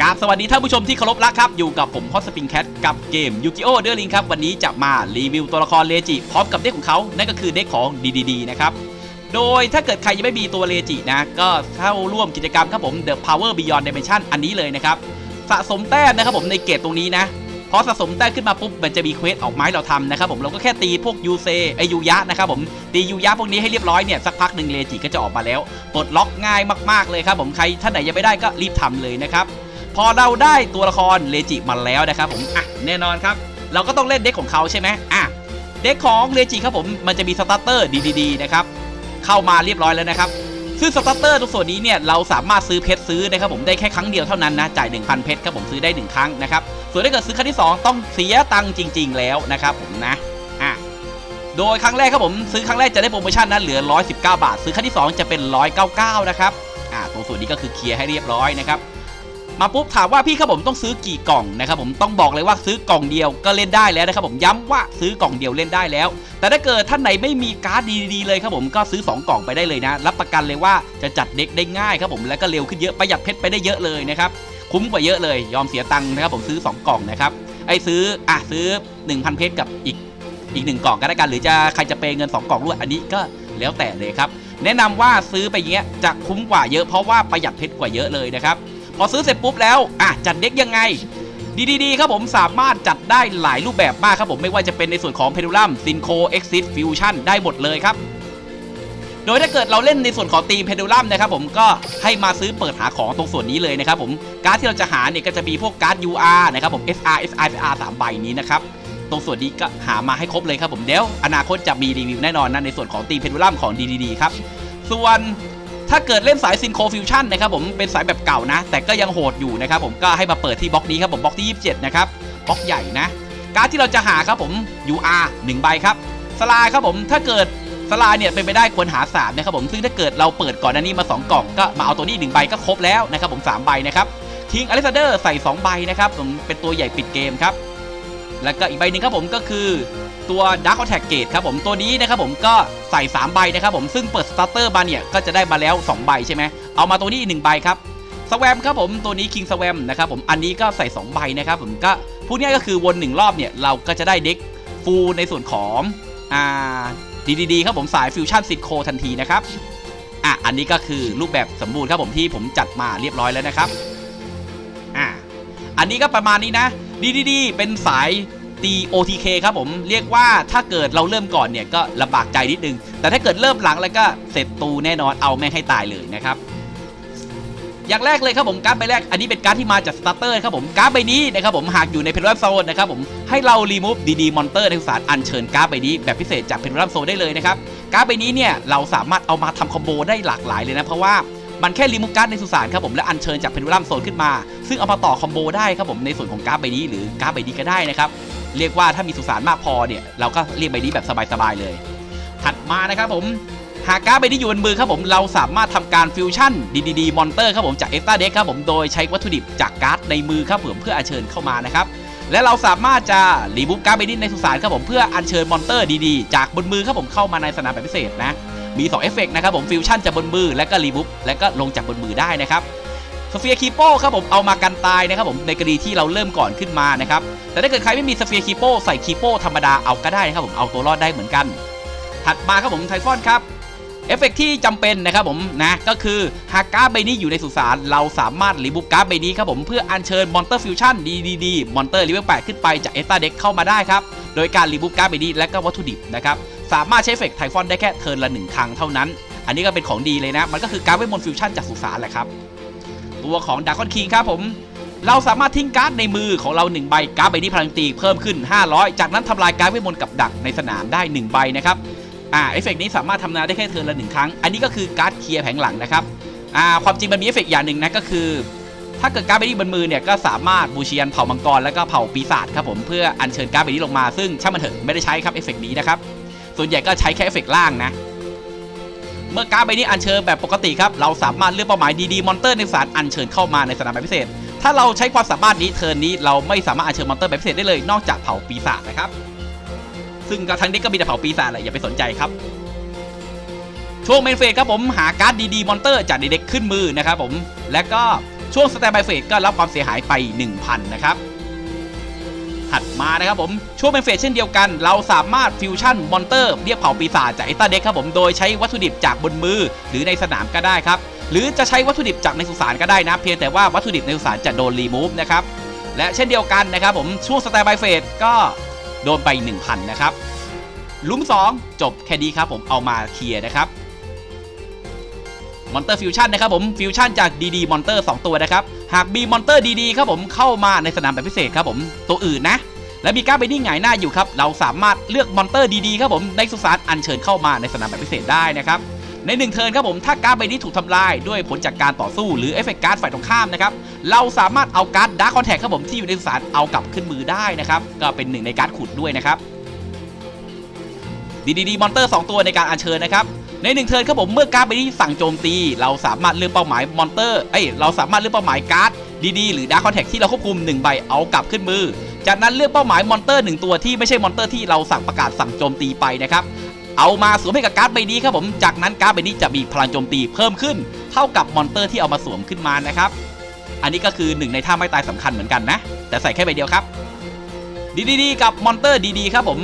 กราบสวัสดีท่านผู้ชมที่เคารพรักครับ อยู่กับผมฮอตสปริงแคทกับเกมยูกิโอเดอร์ลิงครับ วันนี้จะมารีวิวตัวละครเลจิพร้อมกับเด็กของเขา นั่นก็คือเด็กของ DDD นะครับ โดยถ้าเกิดใครยังไม่มีตัวเลจินะ ก็เข้าร่วมกิจกรรมครับผม The Power Beyond Dimension อันนี้เลยนะครับ สะสมแต้มนะครับผมในเกตตรงนี้นะพอสะสมแต้มขึ้นมาปุ๊บมันจะมีเควสออกไม้เราทำนะครับผมเราก็แค่ตีพวกยูเซไอยูยะนะครับผมตียูยะพวกนี้ให้เรียบร้อยเนี่ยสักพักหนึ่งเลจิก็จะออกมาแล้วปลดล็อกง่ายมากๆเลยครับผมใครท่านไหนยังไม่ได้ก็รีบทำเลยนะครับ พอเราได้ตัวละครเลจิมาแล้วนะครับผมอะแน่นอนครับ เราก็ต้องเล่นเด็กของเขาใช่ไหมอะเด็กของเลจิครับผมมันจะมีสตาร์เตอร์ดีๆนะครับเข้ามาเรียบร้อยแล้วนะครับซึ่งสตาร์เตอร์ตรงส่วนนี้เนี่ยเราสามารถซื้อเพชรซื้อนะครับผมได้แค่ครั้งเดียวเท่านั้นนะจ่าย 1,000 เพชรครับผมซื้อได้ 1 ครั้งนะครับส่วนถ้าเกิดซื้อครั้งที่ 2 ต้องเสียตังค์จริง ๆ แล้วนะครับผมนะอะโดยครั้งแรกครับผมซื้อครั้งแรกจะได้โปรโมชั่นนะเหลือ 119 บาท ซื้อครั้งที่ 2 จะเป็น 199 นะครับอะตรงส่วนนี้ก็คือเคลียร์ให้เรียบร้อยนะครับ มาปุ๊บถามว่าพี่ครับผมต้องซื้อกี่กล่องนะครับผมต้องบอกเลยว่าซื้อกล่องเดียวก็เล่นได้แล้วนะครับผมย้ำว่าซื้อกล่องเดียวเล่นได้แล้ว แต่ถ้าเกิดท่านไหนไม่มีการ์ดดีๆเลยครับผมก็ซื้อ 2 กล่องไปได้เลยนะ รับประกันเลยว่าจะจัดเด็กได้ง่ายครับผมแล้วก็เร็วขึ้นเยอะประหยัดเพชรไปได้เยอะเลยนะครับคุ้มกว่าเยอะเลยยอมเสียตังค์นะครับผมซื้อ 2 กล่องนะครับไอ้ซื้ออะซื้อ 1,000 เพชรกับอีกอีกหนึ่งกล่องก็ได้กันหรือจะใครจะเปย์เงิน 2 กล่องด้วยอันนี้ก็แล้วแต่เลยครับแนะนำว่าซื้อไปอย่างเงี้ยจะคุ้มกว่าเยอะเพราะว่าประหยัดเพชรกว่าเยอะเลยนะครับ พอซื้อเสร็จปุ๊บแล้วอะจัดเด็กยังไงดีๆครับผมสามารถจัดได้หลายรูปแบบมากครับผมไม่ว่าจะเป็นในส่วนของเพ n ูลัมซินโคเอ็กซิสฟิวชั่นได้หมดเลยครับ โดยถ้าเกิดเราเล่นในส่วนของตีมเพ n ูลัมนะครับผมก็ให้มาซื้อเปิดหาของตรงส่วนนี้เลยนะครับผมการ์ดที่เราจะหาเนี่ยก็จะมีพวกการ์ด UR นะครับผม SR SR SR สามใบนี้นะครับตรงส่วนนี้ก็หามาให้ครบเลยครับผมเดี๋ยวอนาคตจะมีรีวิวแน่นอนนะในส่วนของตีมเพ n ูลัมของ DDD ครับส่วน ถ้าเกิดเล่นสายซินโคฟิวชั่นนะครับผมเป็นสายแบบเก่านะ แต่ก็ยังโหดอยู่นะครับผมก็ให้มาเปิดที่บล็อกนี้ครับผมบล็อกที่ 27 นะครับบล็อกใหญ่นะ การ์ดที่เราจะหาครับผม UR 1 ใบครับสลายครับผมถ้าเกิดสลายเนี่ยเป็นไปได้ควรหา3นะครับผมซึ่งถ้าเกิดเราเปิดก่อนหน้านี้มา 2 กล่องก็มาเอาตัวนี้1ใบก็ครบแล้วนะครับผม3ใบนะครับทิ้งอเลซาเดอร์ใส่ 2 ใบนะครับผมเป็นตัวใหญ่ปิดเกมครับแล้วก็อีกใบหนึ่งครับผมก็คือ ตัว Dark Attack Gate ครับผมตัวนี้นะครับผมก็ใส่ 3 ใบนะครับผมซึ่งเปิดสตาร์เตอร์มาเนี่ยก็จะได้มาแล้ว 2 ใบใช่ไหมเอามาตัวนี้อีกหนึ่งใบครับสแวมครับผมตัวนี้ King สแวมนะครับผมอันนี้ก็ใส่ 2 ใบนะครับผมก็พูดง่ายก็คือวน 1 รอบเนี่ยเราก็จะได้เด็กฟูลในส่วนของอ่าดีๆครับผมสายฟิวชั่นซิโคทันทีนะครับอะอันนี้ก็คือรูปแบบสมบูรณ์ครับผมที่ผมจัดมาเรียบร้อยแล้วนะครับอะอันนี้ก็ประมาณนี้นะดีๆเป็นสาย ตี OTK ครับผมเรียกว่าถ้าเกิดเราเริ่มก่อนเนี่ยก็ลำบากใจนิดนึง แต่ถ้าเกิดเริ่มหลังแล้วก็เสร็จตูแน่นอนเอาแม่งให้ตายเลยนะครับอย่างแรกเลยครับผมการ์ดใบแรกอันนี้เป็นการ์ดที่มาจากสตาร์เตอร์ครับผมการ์ดใบนี้นะครับผมหากอยู่ในเพนรัมโซนนะครับผมให้เรารีมูฟดีดีมอนเตอร์ในสารอัญเชิญการ์ดใบนี้แบบพิเศษจากเพนรัมโซนได้เลยนะครับการ์ดใบนี้เนี่ยเราสามารถเอามาทำคอมโบได้หลากหลายเลยนะเพราะว่ามันแค่รีมูฟการ์ดในสุสานครับผมและอัญเชิญจากเพนรัมโซนขึ้นมา ซึ่งเอามาต่อคอมโบได้ครับผมในส่วนของการ์ดใบนี้หรือการ์ดใบนี้ก็ได้นะครับ เรียกว่าถ้ามีสุสานมากพอเนี่ยเราก็เรียกใบนี้แบบสบายๆเลย ถัดมานะครับผมหากการ์ดใบนี้อยู่บนมือครับผมเราสามารถทำการฟิวชั่นดีดีดีมอนเตอร์ครับผมจากเอ็กซ์ตาเด็กครับผมโดยใช้วัตถุดิบจากการ์ดในมือครับผมเพื่ออัญเชิญเข้ามานะครับและเราสามารถจะรีบูฟการ์ดใบนี้ในสุสานครับผมเพื่ออัญเชิญมอนเตอร์ดีๆ จากบนมือครับผมเข้ามาในสนามแบบพิเศษนะมี2เอฟเฟกนะครับผมฟิวชั่นจากบนมือและก็รีบูฟและก็ลงจากบนมือได้นะครับ เฟียร์คีโป้ครับผมเอามากันตายนะครับผมในกรณีที่เราเริ่มก่อนขึ้นมานะครับแต่ถ้าเกิดใครไม่มีสเฟียร์คีโป้ใส่คีโป้ธรรมดาเอาก็ได้นะครับผมเอาตัวรอดได้เหมือนกัน ถัดมาครับผมไทฟอนครับเอฟเฟกต์ที่จำเป็นนะครับผมนะก็คือหากการ์ดใบนี้อยู่ในสุสานเราสามารถรีบุฟการ์ดใบนี้ครับผมเพื่ออัญเชิญมอนเตอร์ฟิวชั่นดีดีดีมอนเตอร์เลเวล8ขึ้นไปจากเอสตาเด็กเข้ามาได้ครับโดยการรีบุฟการ์ดใบนี้และก็วัตถุดิบนะครับสามารถใช้เอฟเฟกต์ไทฟอนได้แค่เทิร์นละหนึ่งครั้งเท่านั้น อันนี้ก็เป็นของดีเลยนะ มันก็คือการ์ดเวทมนต์ฟิวชั่นจากสุสานแหละครับ ตัวของดากอนคิงครับผม เราสามารถทิ้งการ์ดในมือของเรา 1 ใบการ์ดใบนี้พลังตีเพิ่มขึ้น 500 จากนั้นทำลายการ์ดเวทมนต์กับดักในสนามได้ 1 ใบนะครับอ่าเอฟเฟกต์นี้สามารถทำงานได้แค่เทิร์นละหนึ่งครั้ง อันนี้ก็คือการ์ดเคลียร์แผงหลังนะครับอ่าความจริงมันมีเอฟเฟกต์อย่างหนึ่งนะก็คือ ถ้าเกิดการ์ดใบนี้บนมือเนี่ยก็สามารถบูเชียนเผ่ามังกรแล้วก็เผ่าปีศาจครับผมเพื่ออัญเชิญการ์ดใบนี้ลงมาซึ่งช่างมันเถอะไม่ได้ใช้ครับเอฟเฟกต์นี้นะครับส่วนใหญ่ก็ใช้แค่เอฟเฟกล่างนะ เมื่อการ์ดใบนี้อัญเชิญแบบปกติครับเราสามารถเลือกเป้าหมายดีๆมอนเตอร์ในสารอัญเชิญเข้ามาในสนามแบบพิเศษ ถ้าเราใช้ความสามารถนี้เทิร์นนี้เราไม่สามารถอัญเชิญมอนเตอร์แบบพิเศษได้เลยนอกจากเผาปีศาจนะครับซึ่งก็ทั้งนี้ก็มีแต่เผาปีศาจแหละอย่าไปสนใจครับช่วงเมนเฟสครับผมหาการ์ดดีๆมอนเตอร์จากเด็กๆขึ้นมือนะครับผมและก็ช่วงสแตนบายเฟสก็รับความเสียหายไป 1,000 นะครับ ถัดมานะครับผมช่วงเป็นเฟสเช่นเดียวกัน เราสามารถฟิวชั่นมอนเตอร์เรียกเผาปีศาจจากเอตาเด็กครับผมโดยใช้วัตถุดิบจากบนมือหรือในสนามก็ได้ครับ หรือจะใช้วัตถุดิบจากในสุสานก็ได้นะ เพียงแต่ว่าวัตถุดิบในสุสานจะโดนรีมูฟนะครับและเช่นเดียวกันนะครับผมช่วงสแตนบายเฟสก็โดนไป 1,000 นะครับลุม2 จบแค่นี้ครับผมเอามาเคลียร์นะครับ มอนเตอร์ฟิวชั่นนะครับผมฟิวชั่นจากดีดีมอนเตอร์2ตัวนะครับหากมีมอนเตอร์ดีๆครับผมเข้ามาในสนามแบบพิเศษครับผมตัวอื่นนะและมีการ์ดใบนี้หงายหน้าอยู่ครับ เราสามารถเลือกมอนเตอร์ดีๆครับผมในสุสานอัญเชิญเข้ามาในสนามแบบพิเศษได้นะครับ ในหนึ่งเทิร์นครับผมถ้าการ์ดใบนี้ถูกทำลายด้วยผลจากการต่อสู้หรือเอฟเฟกต์การ์ดฝ่ายตรงข้ามนะครับ เราสามารถเอาการ์ดดาร์คคอนแทคครับผมที่อยู่ในสุสานเอากลับขึ้นมือได้นะครับ ก็เป็นหนึ่งในการ์ดขุดด้วยนะครับดีดีมอนเตอร์2ตัวในการอัญเชิญนะครับ ในหนึ่งเทิร์นครับผมเมื่อการ์ดใบนี้สั่งโจมตี เราสามารถเลือกเป้าหมายมอนเตอร์เอ้ยเราสามารถเลือกเป้าหมายการ์ดดีๆหรือดาร์คคอนแทคที่เราควบคุม1ใบเอากลับขึ้นมือ จากนั้นเลือกเป้าหมายมอนเตอร์หนึ่งตัวที่ไม่ใช่มอนเตอร์ที่เราสั่งประกาศสั่งโจมตีไปนะครับเอามาสวมให้กับการ์ดใบนี้ครับผม จากนั้นการ์ดใบนี้จะมีพลังโจมตีเพิ่มขึ้น เท่ากับมอนเตอร์ที่เอามาสวมขึ้นมานะครับ อันนี้ก็คือหนึ่งในท่าไม่ตายสำคัญเหมือนกันนะ แต่ใส่แค่ใบเดียวครับ ดีๆกับมอนเตอร์ดีๆครับผม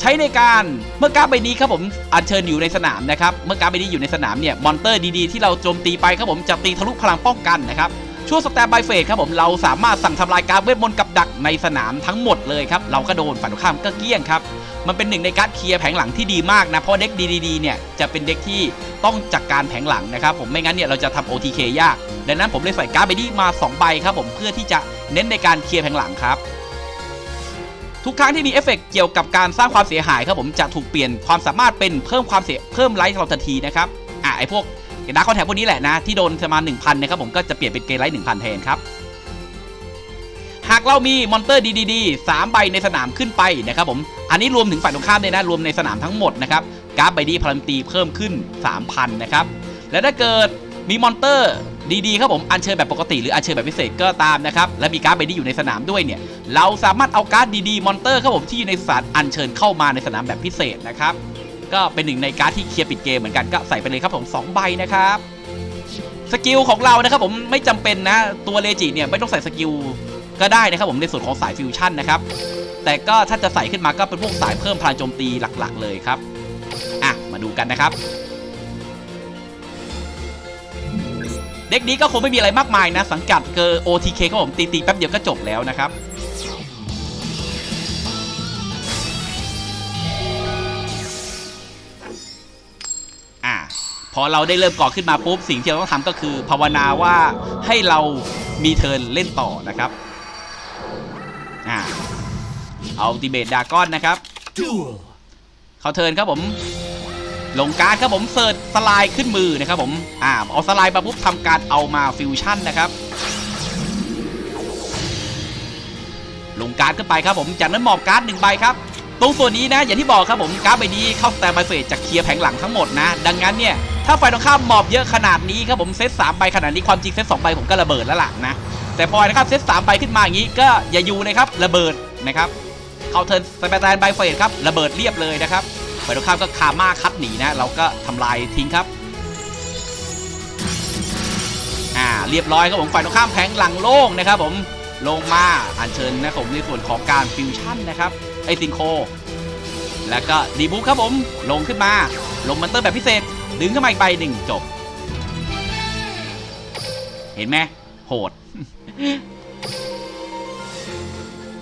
ใช้ในการเมื่อการ์ดใบนี้ครับผมอัญเชิญอยู่ในสนามนะครับเมื่อการ์ดใบนี้อยู่ในสนามเนี่ยมอนเตอร์ดีๆที่เราโจมตีไปครับผมจะตีทะลุพลังป้องกันนะครับช่วงสแตมบายเฟสครับผมเราสามารถสั่งทำลายการเวทมนต์กับดักในสนามทั้งหมดเลยครับเราก็โดนฝ่ายตรงข้ามก็เกี้ยงครับมันเป็นหนึ่งในการเคลียร์แผงหลังที่ดีมากนะเพราะเด็กดีๆเนี่ยจะเป็นเด็กที่ต้องจัดการแผงหลังนะครับผมไม่งั้นเนี่ยเราจะทำ OTK ยาก ดังนั้นผมเลยใส่การ์ดใบนี้มา 2 ใบครับผมเพื่อที่จะเน้นในการเคลียร์แผงหลังครับ ทุกครั้งที่มีเอฟเฟกต์เกี่ยวกับการสร้างความเสียหายครับผมจะถูกเปลี่ยนความสามารถเป็นเพิ่มความเสียเพิ่มไลท์เราทันทีนะครับอะไอพวกดาร์คคอนแทคพวกนี้แหละนะที่โดนประมาณ1,000นะครับผมก็จะเปลี่ยนเป็นเกรไลท์1,000แทนครับหากเรามีมอนเตอร์ดีๆสามใบในสนามขึ้นไปนะครับผมอันนี้รวมถึงฝ่ายตรงข้ามเลยนะรวมในสนามทั้งหมดนะครับการ์ดใบดีพลังตีเพิ่มขึ้น 3,000นะครับและถ้าเกิดมีมอนเตอร์ ดีๆครับผมอัญเชิญแบบปกติหรืออัญเชิญแบบพิเศษก็ตามนะครับและมีการ์ดใบนี้อยู่ในสนามด้วยเนี่ยเราสามารถเอาการ์ดดีๆมอนเตอร์ครับผมที่อยู่ในสามอัญเชิญเข้ามาในสนามแบบพิเศษนะครับก็เป็นหนึ่งในการ์ดที่เคลียร์ปิดเกมเหมือนกันก็ใส่ไปเลยครับผม2ใบนะครับสกิลของเรานะครับผมไม่จำเป็นนะตัวเลจิเนี่ยไม่ต้องใส่สกิลก็ได้นะครับผมในส่วนของสายฟิวชั่นนะครับแต่ก็ถ้าจะใส่ขึ้นมาก็เป็นพวกสายเพิ่มพลังโจมตีหลักๆ เลยครับอะมาดูกันนะครับ เด็กนี้ก็คงไม่มีอะไรมากมายนะ สังกัดเกอร์ OTK ครับผมตีๆแป๊บเดียวก็จบแล้วนะครับอะพอเราได้เริ่มก่อขึ้นมาปุ๊บสิ่งที่เราต้องทำก็คือ ภาวนาว่าให้เรามีเทิร์นเล่นต่อนะครับอ่าเอาติเบตดากอนนะครับ เขาเทิร์นครับผม ลงการดครับผมเสิร์ชสไลด์ขึ้นมือนะครับผมอ่าเอาสไลด์มาปุ๊บทำการเอามาฟิวชั่นนะครับ ลงการ์ดขึ้นไปครับผมจากนั้นหมอบการ์ดหนึ่งใบครับ ตรงส่วนนี้นะอย่างที่บอกครับผมการ์ดใบนี้เข้าสแตนบายเฟสจากเคลียร์แผงหลังทั้งหมดนะ ดังนั้นเนี่ยถ้าไฟตรงข้ามหมอบเยอะขนาดนี้ครับผมเซตสามใบขนาดนี้ความจริงเซตสองใบผมก็ระเบิดแล้วล่ะนะแต่พอนะครับเซตสามใบขึ้นมาอย่างนี้ก็อย่าอยู่นะครับระเบิดนะครับเข้าเทิร์นสแตนบายเฟสครับระเบิดเรียบเลยนะครับ ไฟตรงข้ามก็คาม่าคัดหนีนะ เราก็ทำลายทิ้งครับ อ่าเรียบร้อยครับผมฝ่ายตรงข้ามแผงหลังโล่งนะครับผมลงมาอัญเชิญนะครับผมในส่วนของการฟิวชั่นนะครับไอซิงโค แล้วก็ดีบุ๊ครับผมลงขึ้นมา ลงมันเตอร์แบบพิเศษ ดึงขึ้นมาอีกใบหนึ่งจบ เห็นไหมโหด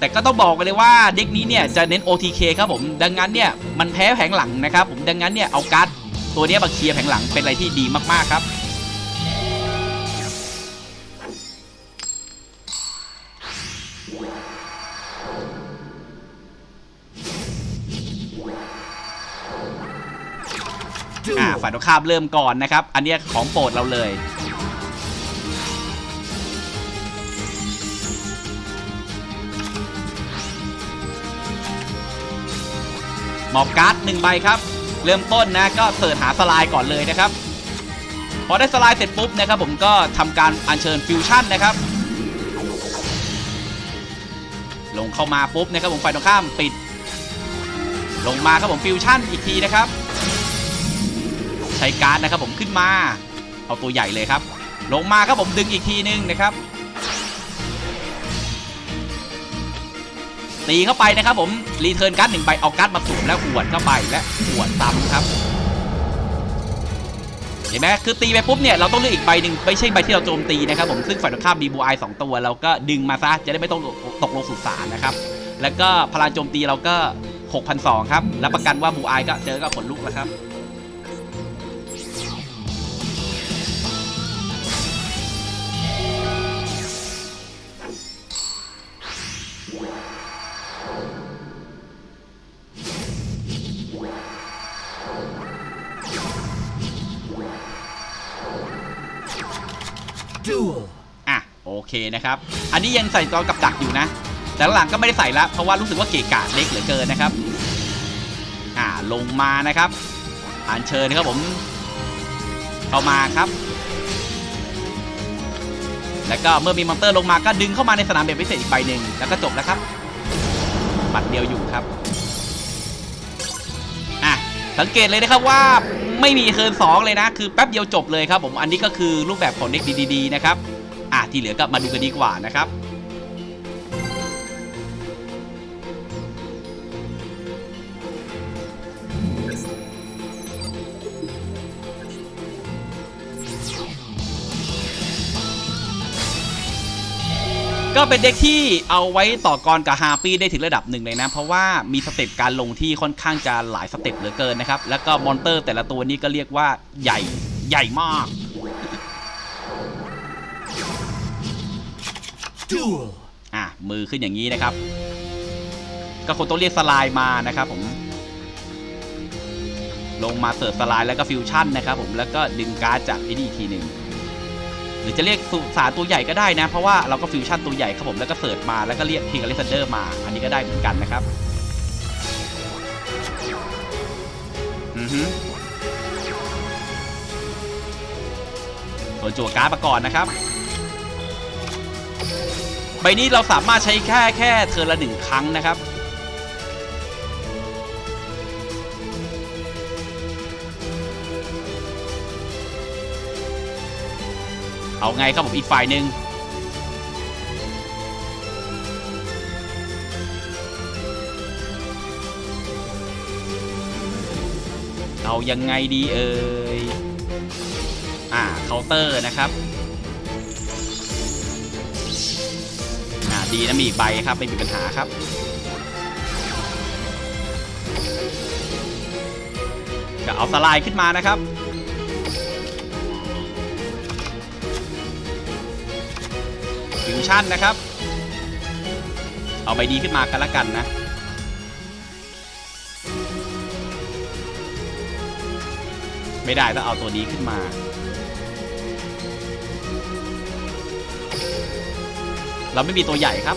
แต่ก็ต้องบอกกันเลยว่าเด็กนี้เนี่ยจะเน้น OTK ครับผมดังนั้นเนี่ยมันแพ้แผงหลังนะครับผมดังนั้นเนี่ยเอาการ์ดตัวนี้มาเคลียร์แผงหลังเป็นอะไรที่ดีมากๆครับอ่าฝ่ายตรงข้ามเริ่มก่อนนะครับ อันนี้ของโปรดเราเลย หมอบการ์ดหนึ่งใบครับ เริ่มต้นนะก็เสิร์ชหาสลายก่อนเลยนะครับ พอได้สลายเสร็จปุ๊บนะครับ ผมก็ทำการอัญเชิญฟิวชั่นนะครับ ลงเข้ามาปุ๊บนะครับผมฝ่ายตรงข้ามปิด ลงมาครับผมฟิวชั่นอีกทีนะครับ ใช้การ์ดนะครับผมขึ้นมา เอาตัวใหญ่เลยครับ ลงมาครับผมดึงอีกทีนึงนะครับ ตีเข้าไปนะครับผมรีเทิร์นการ์ดหนึ่งใบเอาการ์ดมาสุ่มแล้วหวดเข้าไปและหวดซ้ำครับเห็นไหมคือตีไปปุ๊บเนี่ยเราต้องเลือกอีกใบหนึ่งไม่ใช่ใบที่เราโจมตีนะครับผมซึ่งฝ่ายตรงข้ามมีบูไอสองตัวเราก็ดึงมาซะจะได้ไม่ต้องตกลงสุสานนะครับแล้วก็พลังโจมตีเราก็ 6,200 ครับ รับประกันว่าบูไอก็เจอก็ผลลุกแล้วครับ เคนะครับ อันนี้ยังใส่ตอนกับดักอยู่นะ แต่หลังก็ไม่ได้ใส่ละเพราะว่ารู้สึกว่าเกะกะเล็กเหลือเกินนะครับ อ่าลงมานะครับอัญเชิญนะครับผม เข้ามาครับ แล้วก็เมื่อมีมอนเตอร์ลงมาก็ดึงเข้ามาในสนามแบบพิเศษอีกใบหนึ่งแล้วก็จบแล้วครับบัตรเดียวอยู่ครับอะสังเกตเลยนะครับว่าไม่มีเคิร์นสองเลยนะ คือแป๊บเดียวจบเลยครับผมอันนี้ก็คือรูปแบบของเด็กดีๆนะครับ ที่เหลือก็มาดูกันดีกว่านะครับก็เป็นเด็กที่เอาไว้ต่อกรกับฮาปี้ได้ถึงระดับหนึ่งเลยนะ เพราะว่ามีสเต็ปการลงที่ค่อนข้างจะหลายสเต็ปเหลือเกินนะครับ แล้วก็มอนเตอร์แต่ละตัวนี้ก็เรียกว่าใหญ่ใหญ่มาก อะมือขึ้นอย่างนี้นะครับ ก็คงต้องเรียกสไลายมานะครับผม ลงมาเสิร์ฟสไลายแล้วก็ฟิวชั่นนะครับผมแล้วก็ดึงการ์ดจากไอ้นี่อีกทีหนึ่งหรือจะเรียกสุสานตัวใหญ่ก็ได้นะ เพราะว่าเราก็ฟิวชั่นตัวใหญ่ครับผมแล้วก็เสิร์ฟมาแล้วก็เรียกคิงอเลสเดอร์มา อันนี้ก็ได้เหมือนกันนะครับอือฮึส่วนจั่วการ์ดมาก่อนนะครับ ใบนี้เราสามารถใช้แค่แค่เทอร์ละหนึ่งครั้งนะครับ เอาไงครับผมอีกฝ่ายหนึ่งเอายังไงดีเอ่ยอ่าเคาน์เตอร์นะครับ ดีนะมีอีกใบครับไม่มีปัญหาครับ ก็เอาสไลด์ขึ้นมานะครับ ฟิวชั่นนะครับ เอาใบดีขึ้นมากันละกันนะไม่ได้ต้องเอาตัวนี้ขึ้นมา เราไม่มีตัวใหญ่ครับ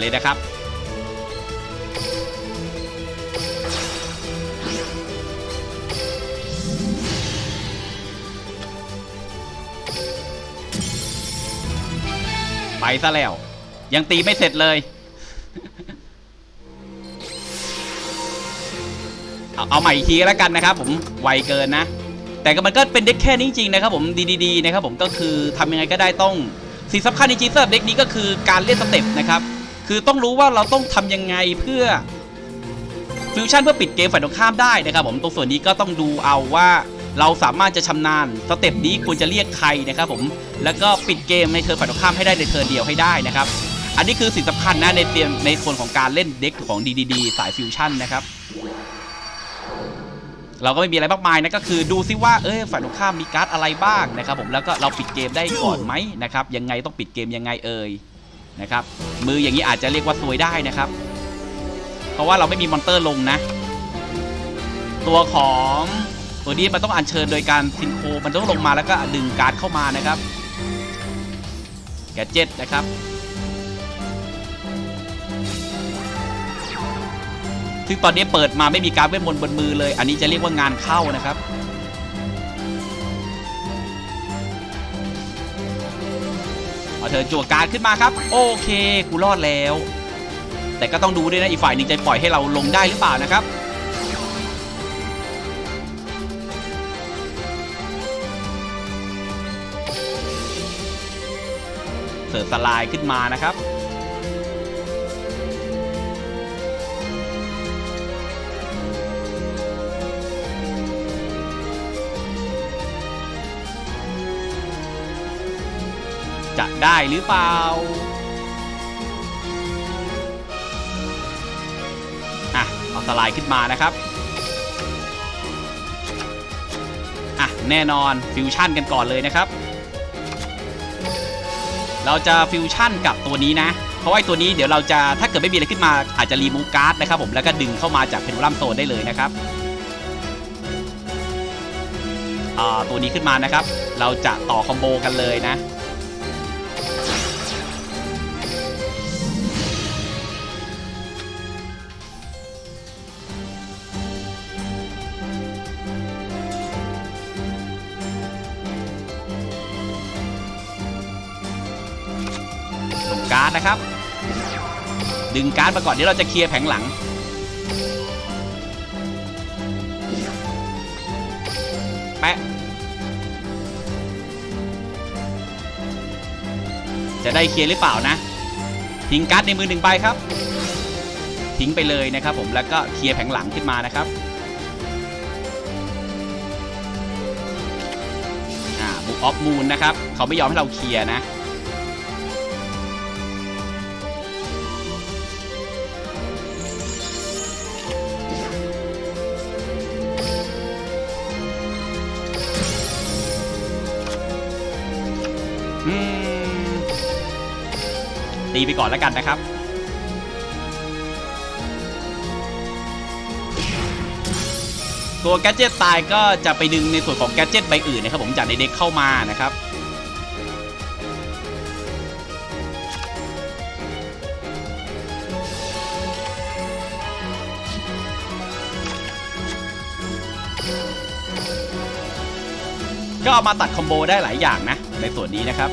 เลยนะครับ ไปซะแล้ว ยังตีไม่เสร็จเลย เอาเอาใหม่อีกทีแล้วกันนะครับผมไวเกินนะแต่ก็มันก็เป็นเด็กแค่นี้จริงนะครับผมดีๆนะครับผมก็คือทำยังไงก็ได้ต้องสิ่งสำคัญจริงๆสำหรับเด็กนี้ก็คือการเล่นสเต็ปนะครับ คือต้องรู้ว่าเราต้องทำยังไงเพื่อฟิวชั่นเพื่อปิดเกมฝ่ายตรงข้ามได้นะครับผมตรงส่วนนี้ก็ต้องดูเอาว่าเราสามารถจะชำนาญสเต็ปนี้ควรจะเรียกใครนะครับผมแล้วก็ปิดเกมในเทิร์นฝ่ายตรงข้ามให้ได้ในเทิร์นเดียวให้ได้นะครับ อันนี้คือสิ่งสำคัญนะในเกมในส่วนของการเล่นเด็กของดีๆสายฟิวชั่นนะครับเราก็ไม่มีอะไรมากมายนะก็คือดูซิว่าเอ้ยฝ่ายตรงข้ามมีการ์ดอะไรบ้างนะครับผมแล้วก็เราปิดเกมได้ก่อนไหมนะครับยังไงต้องปิดเกมยังไงเอ่ย นะครับ มืออย่างนี้อาจจะเรียกว่าซวยได้นะครับ เพราะว่าเราไม่มีมอนเตอร์ลงนะ ตัวของตัวนี้มันต้องอัญเชิญโดยการซินโคมันต้องลงมาแล้วก็ดึงการ์ดเข้ามานะครับ แกเจ็ตนะครับซึ่งตอนนี้เปิดมาไม่มีการเวทมนต์บนมือเลย อันนี้จะเรียกว่างานเข้านะครับ เอาเธอจั่วการขึ้นมาครับ โอเคกูรอดแล้ว แต่ก็ต้องดูด้วยนะอีกฝ่ายหนึ่งจะปล่อยให้เราลงได้หรือเปล่านะครับเสิร์ฟสลายขึ้นมานะครับ ได้หรือเปล่าอะเอาสไลด์ขึ้นมานะครับอะแน่นอนฟิวชั่นกันก่อนเลยนะครับ เราจะฟิวชั่นกับตัวนี้นะเพราะว่าตัวนี้เดี๋ยวเราจะถ้าเกิดไม่มีอะไรขึ้นมาอาจจะรีมูฟการ์ดนะครับผมแล้วก็ดึงเข้ามาจากเพนูลัมโซนได้เลยนะครับอ่าตัวนี้ขึ้นมานะครับ เราจะต่อคอมโบกันเลยนะ นะครับ ดึงการ์ดมาก่อนเดี๋ยวเราจะเคลียร์แผงหลัง แปะ จะได้เคลียร์หรือเปล่านะ ทิ้งการ์ดในมือหนึ่งใบครับ ทิ้งไปเลยนะครับผมแล้วก็เคลียร์แผงหลังขึ้นมานะครับอ่าบุกออฟมูนนะครับ เขาไม่ยอมให้เราเคลียร์นะ ตีไปก่อนแล้วกันนะครับ ตัวแกจิตตายก็จะไปดึงในส่วนของแกจิตใบอื่นนะครับผมจากในเด็กเข้ามานะครับ เอามาตัดคอมโบได้หลายอย่างนะ ในส่วนนี้นะครับ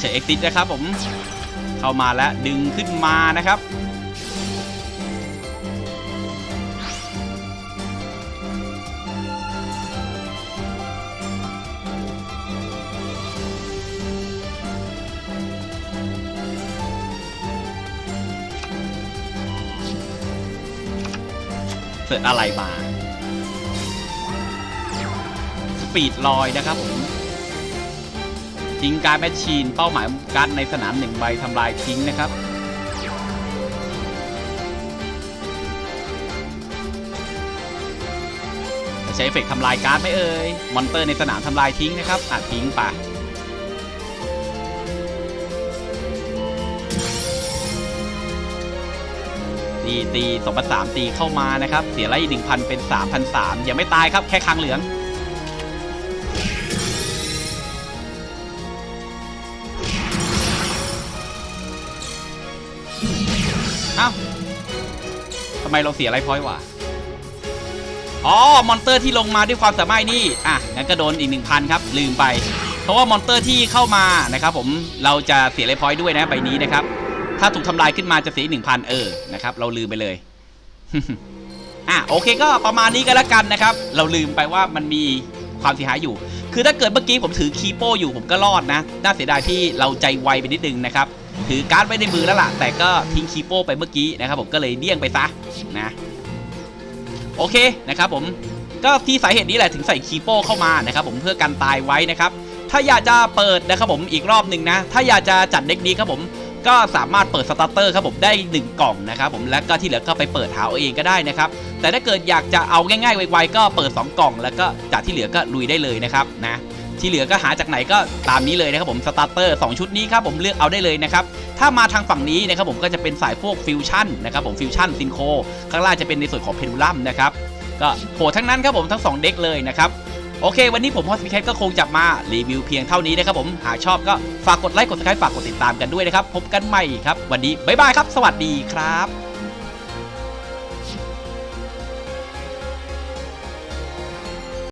เฉยเอ็กซิสนะครับผม เข้ามาแล้วดึงขึ้นมานะครับ สิร์ชอะไรมา สปีดลอยนะครับผม ทิ้งการแมชชีนเป้าหมายการดในสนามหนึ่งใบทำลายทิ้งนะครับใช้เอฟเฟกต์ทำลายการ์ดไหมเอ่ย มอนเตอร์ในสนามทำลายทิ้งนะครับอะทิ้งไป ตีตีสองพันสามตีเข้ามานะครับ เสียไล่หนึ่งพันเป็นสามพันสามยังไม่ตายครับแค่คางเหลืองเอ้าทำไมเราเสียไรพอยวะอ๋อ มอนเตอร์ที่ลงมาด้วยความสามารถนี่ อะ งั้นก็โดนอีก 1,000 ครับ ลืมไป เพราะว่ามอนเตอร์ที่เข้ามานะครับผม เราจะเสียไรพอยต์ด้วยนะใบนี้นะครับ ถ้าถูกทำลายขึ้นมาจะเสียอีก1,000เออนะครับ เราลืมไปเลยอะโอเคก็ประมาณนี้ก็แล้วกันนะครับ เราลืมไปว่ามันมีความเสียหายอยู่ คือถ้าเกิดเมื่อกี้ผมถือคีโปอยู่ผมก็รอดนะ น่าเสียดายที่เราใจไวไปนิดนึงนะครับ ถือการ์ดไว้ในมือแล้วล่ะ แต่ก็ทิ้งคีโปไปเมื่อกี้นะครับ ผมก็เลยเลี่ยงไปซะนะ โอเคนะครับผม ก็ที่สาเหตุนี้แหละถึงใส่คีโปเข้ามานะครับ ผมเพื่อกันตายไว้นะครับ ถ้าอยากจะเปิดนะครับผมอีกรอบหนึ่งนะ ถ้าอยากจะจัดเด็กนี้ครับผม ก็สามารถเปิดสตาร์เตอร์ครับผมได้ 1 กล่องนะครับผมแล้วก็ที่เหลือก็ไปเปิดหาเอาเองก็ได้นะครับแต่ถ้าเกิดอยากจะเอาง่ายๆไวๆก็เปิด 2 กล่อง แล้วก็จากที่เหลือก็ลุยได้เลยนะครับนะที่เหลือก็หาจากไหนก็ตามนี้เลยนะครับผมสตาร์เตอร์2ชุดนี้ครับผมเลือกเอาได้เลยนะครับถ้ามาทางฝั่งนี้นะครับผมก็จะเป็นสายพวกฟิวชั่นนะครับผมฟิวชั่นซินโคข้างล่างจะเป็นในส่วนของเพนูลัมนะครับก็โหทั้งนั้นครับผมทั้ง 2 เด็กเลยนะครับ โอเค วันนี้ผมฮอสพิแคทก็คงจะมารีวิวเพียงเท่านี้นะครับผม หากชอบก็ฝากกดไลค์กดซับสไครต์ฝากกดติดตามกันด้วยนะครับ พบกันใหม่ครับ วันนี้บ๊ายบายครับ สวัสดีครับ